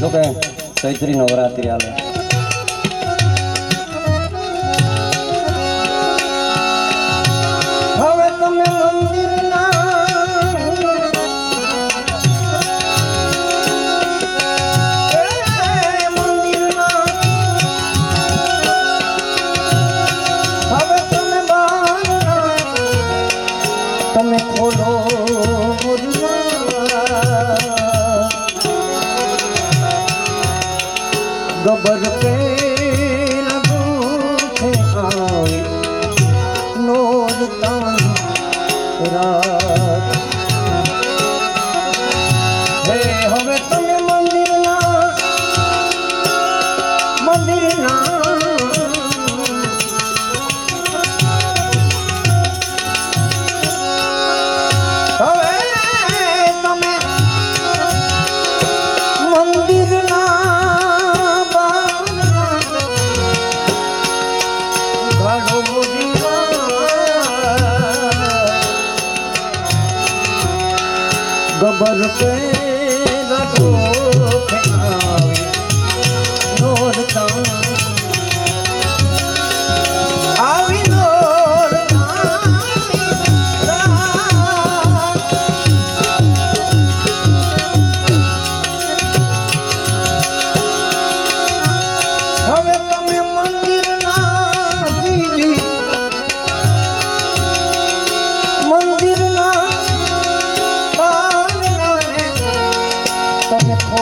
જો કે ચૈત્રી નવરાત્રિ આવે ગબર કે ગબર પે રટો